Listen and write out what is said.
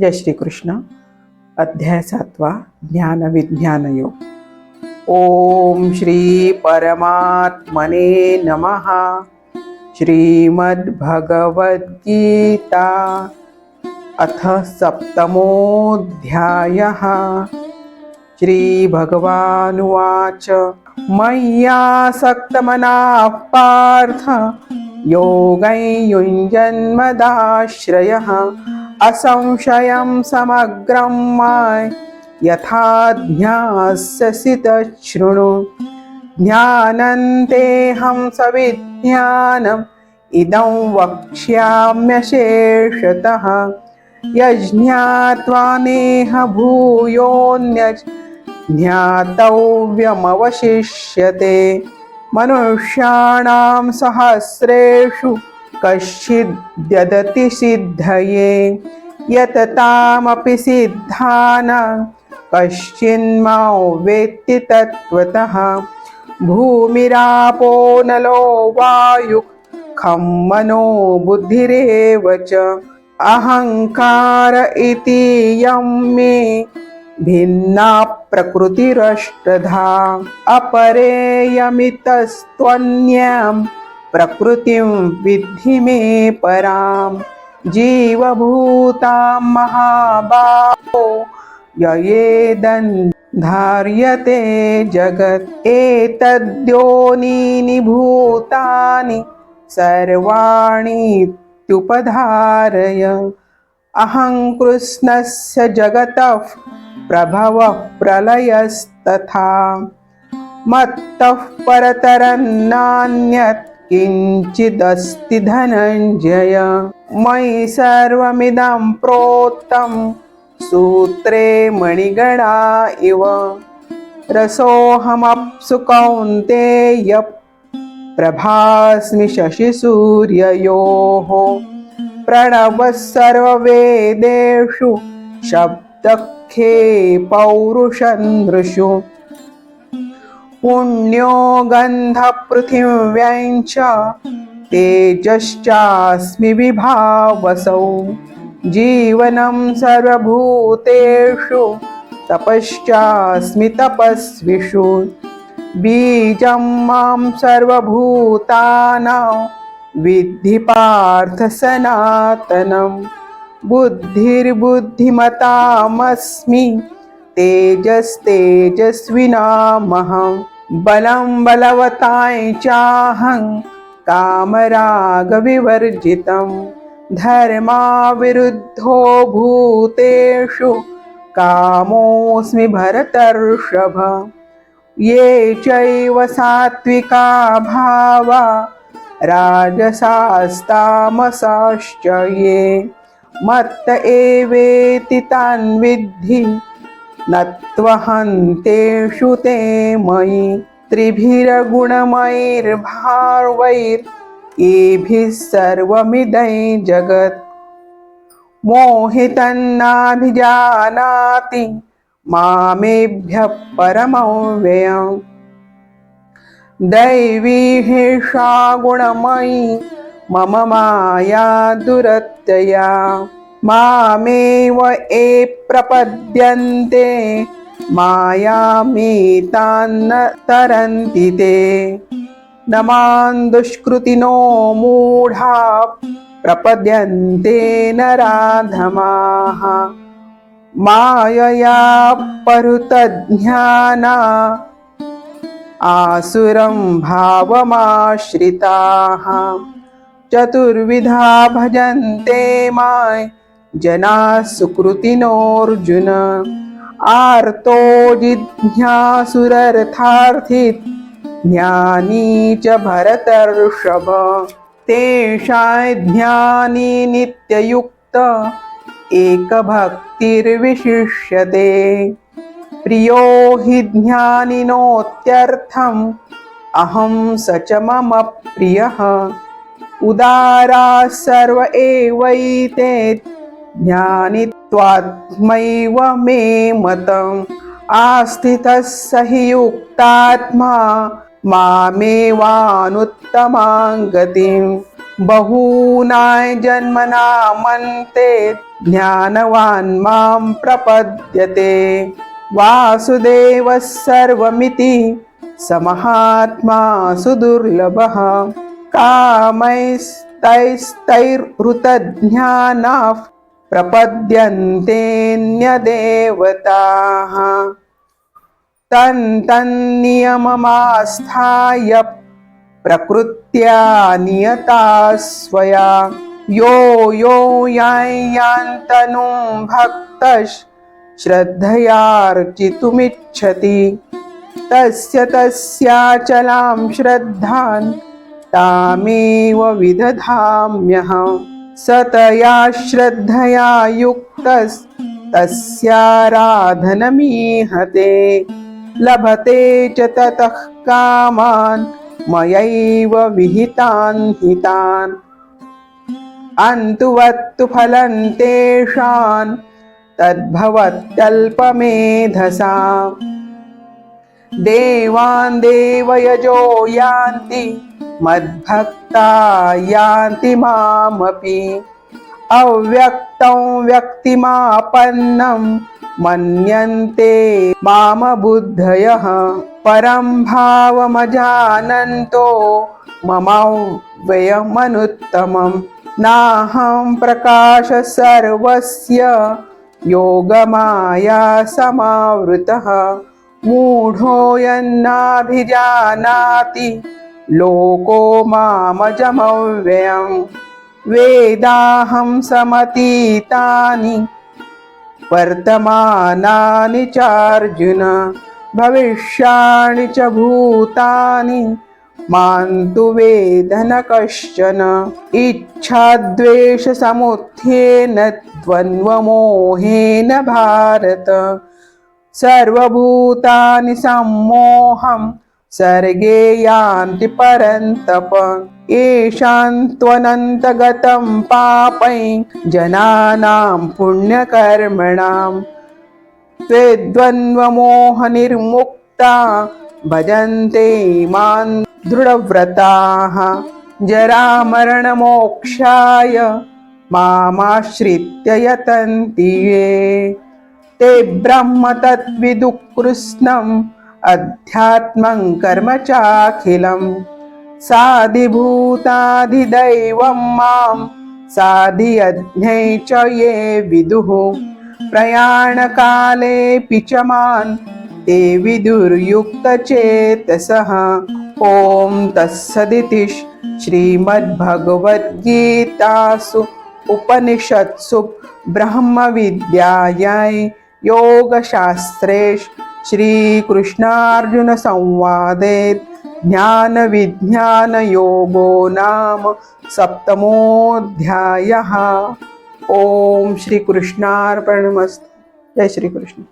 जय श्रीकृष्ण. अध्याय सातवा ज्ञान विज्ञान योग ओम श्री परमात्मने नमः. श्रीमद्भगवद्गीता. अथ सप्तमोऽध्यायः. श्रीभगवानुवाच मय्यासक्तमनाः पार्थ योगै युञ्जन्मदाश्रयः असंशयं समग्रं माय यथा ज्ञास्यसि तच्छृणु ज्ञानन्तेऽहं सविज्ञानम् इदं वक्ष्याम्यशेषतः। यज्ञात्वा नेह भूयोऽन्यज् ज्ञातव्यमवशिष्यते। मनुष्याणां सहस्रेषु कश्चिद्यदति सिद्धये। यततामपि सिद्धान कश्चिन्मां वेत्ति तत्त्वतः। भूमिरापो नलो वायु खं मनो बुद्धिरेव च। अहङ्कार इति यं मे भिन्ना प्रकृतिरष्टधा। अपरेयमितस्त्वन्याम् प्रकृतिं विद्धि मे परां जीवभूतां महाबाहो। ययेदन् धार्यते जगत् एतद्योनीनि भूतानि सर्वाणीत्युपधारय अहं कृष्णस्य जगतः प्रभवः प्रलयस्तथा। मत्तः परतरन्नान्यत् किञ्चिदस्ति धनञ्जय। मयि सर्वमिदं प्रोक्तं सूत्रे मणिगणा इव। रसोऽहमप्सु कौन्तेय प्रभास्मि शशिसूर्ययोः। प्रणवः सर्ववेदेषु शब्दखे पौरुषन्दृषु पुण्यो गन्धपृथिव्यां च तेजश्चास्मि विभावसौ। जीवनं सर्वभूतेषु तपश्चास्मि तपस्विषु। बीजं मां सर्वभूतानां विद्धि पार्थ सनातनं बुद्धिर्बुद्धिमतामस्मि तेजस्तेजस्विनामहं बलं बलवताय चाहं। कामरागविवर्जितं धर्माविरुद्धो भूतेषु कामोऽस्मि भरतर्षभ। ये चैव सात्विका भावा। राजसास्तामसाश्च ये। मत्त एवेति तान् विद्धि। नत्वहन्तेषु ते मयि त्रिभिरगुणमैर्भावैर्येभिः सर्वमिदै जगत्। मोहितन्नाभिजानाति मामेभ्यः परमव्ययम्। दैवी हेषा गुणमयी मम माया दुरत्यया। मामेव ये प्रपद्यन्ते मायामेतान्न तरन्ति ते। न मां दुष्कृतिनो मूढा प्रपद्यन्ते नराधमाः। मायया परुतज्ञाना आसुरं भावमाश्रिताः। चतुर्विधा भजन्ते माय जना सुकृतिनोऽर्जुन आर्तो जिज्ञासुरर्थार्थित। ज्ञानी च भरतर्षभ। तेषा ज्ञानी नित्ययुक्त। एकभक्तिर्विशिष्यते। प्रियो हि ज्ञानिनोत्यर्थम् अहं स च मम प्रियः। उदारा सर्व एवैते। ज्ञानित्वात्मैव मे मतम् आस्थितः स हि युक्तात्मा मामेवानुत्तमां गतिं बहूनाय जन्मनामन्ते ज्ञानवान् मां प्रपद्यते वासुदेवः सर्वमिति समहात्मा सुदुर्लभः कामैस्तैस्तैर्हृतज्ञानाः प्रपद्यन्तेऽन्यदेवताः। तन्तन्नियममास्थाय प्रकृत्या नियता स्वया। यो यो यान्तनुं भक्तः श्रद्धयार्चितुमिच्छति तस्य तस्याचलां श्रद्धान् तामेव विदधाम्यहम्। सतया श्रद्धया युक्तस्तस्याराधनमीहते। लभते च ततः कामान् मयैव विहितान् हितान्। अन्तुवत्तु फलं तेषान् तद्भवत्यल्पमेधसा। देवान् देवयजो यान्ति मद्भक्ता यान्ति मामपि अव्यक्तं व्यक्तिमापन्नं मन्यन्ते मामबुद्धयः। परं भावमजानन्तो ममव्ययमनुत्तमं। नाहं प्रकाश सर्वस्य योगमाया समावृतः। मूढोऽयन्नाभिजानाति लोको मामजमव्ययम् वेदाहं समतीतानि वर्तमानानि चार्जुन भविष्याणि च भूतानि मां तु वेद कश्चन इच्छाद्वेषसमुत्थेन द्वन्द्वमोहेन भारत सर्वभूतानि सम्मोहम् सर्गे यान्ति परन्तप येषां त्वनन्तगतं पापै जनानां पुण्यकर्मणां त्वेद्वन्द्वमोहनिर्मुक्ता भजन्ते मां दृढव्रताः जरामरणमोक्षाय मामाश्रित्य यतन्ति ये ते ब्रह्म तद्विदुः अध्यात्मं कर्मचाखिलं साधिभूताधिदैवं मां साधियज्ञै च ये विदुः। प्रयाणकालेऽपि च मान् ते विदुर्युक्तचेतसः। ॐ तत्सदिति श्रीमद्भगवद्गीतासु उपनिषत्सु ब्रह्मविद्यायै योगशास्त्रेषु श्रीकृष्णार्जुनसंवादे ज्ञानविज्ञानयोगो नाम सप्तमोऽध्यायः। ॐ श्रीकृष्णार्पणमस्तु। जय श्रीकृष्ण।